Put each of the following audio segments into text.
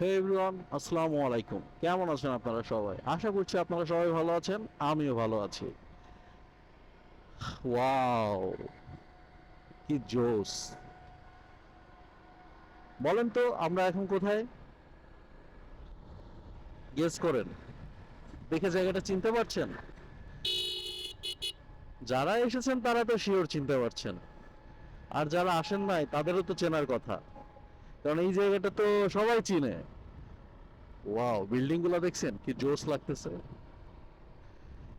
হে everyone আসসালামু আলাইকুম কেমন আছেন আপনারা সবাই? আশা করছি আপনারা সবাই ভালো আছেন, আমিও ভালো আছি। ওয়াও কি জোস বলেন তো, আমরা এখন কোথায়? গেস করেন। দেখে জায়গাটা চিনতে পারছেন? যারা এসেছেন তারা তো শিওর চিনতে পারছেন। আর যারা আসেন নাই, তাদেরও তো চেনার কথা। কারণ এই জায়গাটা তো সবাই চিনে। ওয়াও বিল্ডিংগুলো দেখছেন? কি জোস লাগতেছে।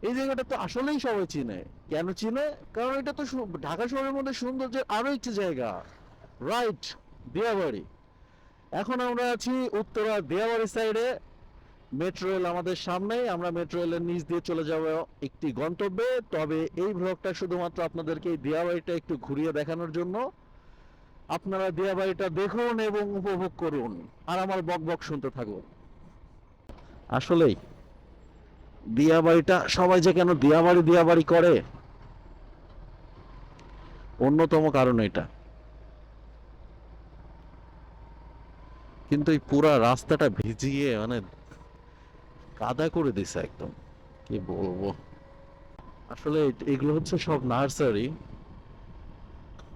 এই জায়গাটা তো আসলেই সবাই চিনে। কেন চিনে? কারণ এটা তো ঢাকা শহরের মধ্যে সৌন্দর্যের আরও একটি জায়গা। রাইট দিয়াবাড়ি এখন আমরা আছি উত্তরা দিয়াবাড়ি সাইডে। মেট্রো রেল আমাদের সামনেই। আমরা মেট্রো রেলের নিচ দিয়ে চলে যাব একটি গন্তব্যে। তবে এই ব্লগটা শুধুমাত্র আপনাদেরকে এই দিয়াবাড়িটা একটু ঘুরিয়ে দেখানোর জন্য। আপনারা দিয়াবাড়িটা দেখুন এবং উপভোগ করুন। আর আমার বক বক শুনতে থাকুন। আসলেই দিয়াবাড়িটা সবাই যে কেন দিয়াবাড়ি দিয়াবাড়ি করে? অন্যতম কারণ এটা। কিন্তু এই পুরা রাস্তাটা ভিজিয়ে মানে কাদা করে দিছে একদম। কি বলব? আসলে এগুলো হচ্ছে সব নার্সারি।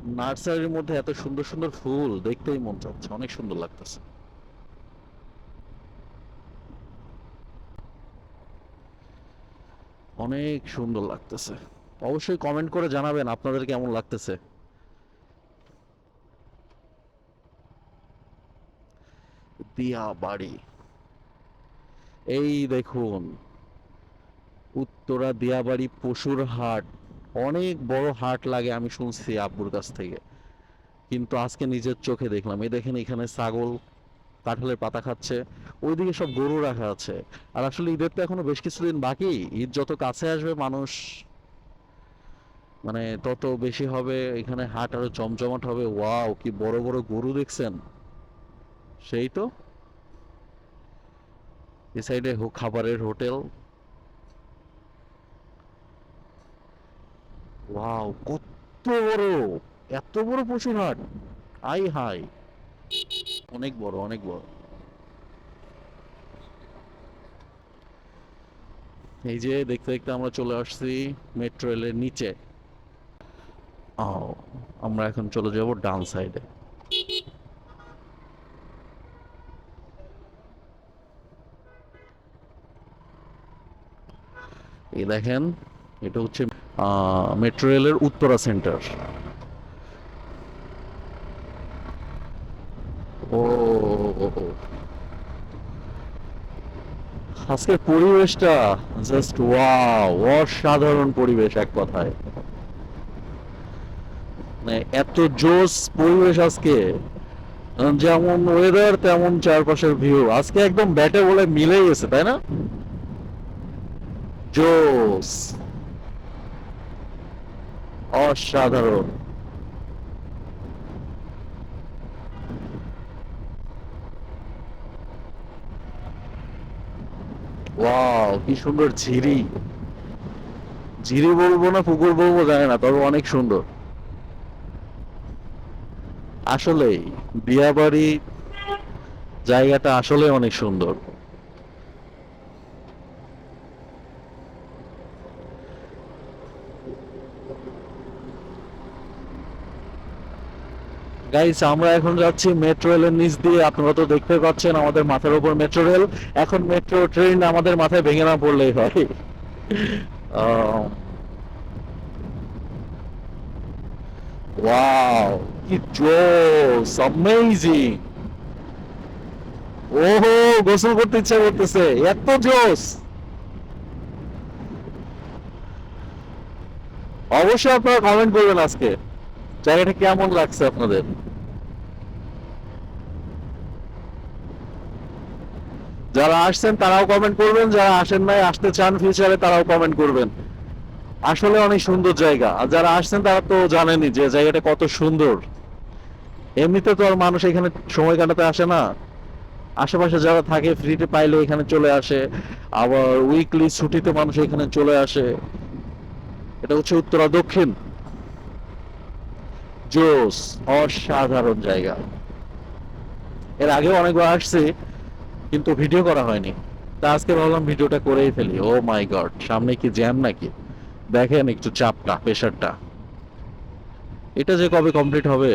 নার্সারির মধ্যে এত সুন্দর সুন্দর ফুল দেখতেই মন চাচ্ছে, অনেক সুন্দর লাগতেছে। অনেক সুন্দর লাগতেছে। অবশ্যই কমেন্ট করে জানাবেন আপনাদের কেমন লাগতেছে। দিয়া বাড়ি। এই দেখুন, উত্তরা দিয়াবাড়ি পশুর হাট। অনেক বড় হাট লাগে আমি শুনছি আব্বুর কাছ থেকে। কিন্তু আজকে নিজের চোখে দেখলাম। এই দেখেন এখানে ছাগল, কাঁঠালের পাতা খাচ্ছে, ওইদিকে সব গরু রাখা আছে। আর আসলে ঈদের তো এখনও বেশ কিছুদিন বাকি। ঈদ যত কাছে আসবে মানুষ মানে তত বেশি হবে, এখানে হাট আরও জমজমাট হবে। ওয়াও, কি বড় বড় গরু দেখছেন? সেই তো। এই সাইডে খাবারের হোটেল। ওয়াও, কত বড়, এত বড় পশুর হাট। আই হাই। অনেক বড় অনেক বড়। এই যে দেখতে দেখতে আমরা চলে আসছি মেট্রো রেলের নিচে। আমরা এখন চলে যাব ডান সাইডে। এই দেখেন, এটা হচ্ছে মেট্রো রেলের উত্তরা সেন্টার ও, আজকের পরিবেশটা জাস্ট ওয়াও অসাধারণ পরিবেশ এক কথায়। মানে এত জোস পরিবেশ আজকে। যেমন ওয়েদার তেমন চারপাশের ভিউ আজকে একদম ব্যাটে বলে মিলে গেছে, তাই না? জোস অসাধারণ। ওয়াও, কি সুন্দর ঝিরি। ঝিরি বলব না, পুকুর বলব, জানি না, তবে অনেক সুন্দর। আসলেই বিয়াবাড়ি জায়গাটা আসলে অনেক সুন্দর। গাইস আমরা এখন যাচ্ছি মেট্রো রেলের নিচ দিয়ে। আপনারা তো দেখতে পাচ্ছেন আমাদের মাথার উপর মেট্রো রেল এখন মেট্রো ট্রেন আমাদের মাথায় ভেঙে না পড়লেই হয়। ওয়াও কি জোস অ্যামেজিং ওহো, গোসল করতে ইচ্ছা করতেছে, এত জোস অবশ্যই আপনারা কমেন্ট করবেন আজকে। জায়গাটা কেমন লাগছে আপনাদের? যারা আসছেন, তারাও কমেন্ট করবেন। যারা আসেন নাই, আসতে চান ফিউচারে তারাও কমেন্ট করবেন। আসলে অনেক সুন্দর জায়গা। আর যারা আসছেন, তারা তো জানেনই যে জায়গাটা কত সুন্দর। এমনিতে তো আর মানুষ এখানে সময় কাটাতে আসে না। আশেপাশে যারা থাকে ফ্রিতে পাইলে এখানে চলে আসে। আবার উইকলি ছুটিতে মানুষ এখানে চলে আসে। এটা হচ্ছে উত্তরা দক্ষিণ। জোস অসাধারণ জায়গা। এর আগেও অনেকবার আসছি। কিন্তু ভিডিও করা হয়নি। তা আজকে ভাবলাম ভিডিওটা করেই ফেলি। ও মাই গড সামনে কি জ্যাম নাকি? দেখেন একটু চাপটা প্রেশারটা এটা যে কবে কমপ্লিট হবে?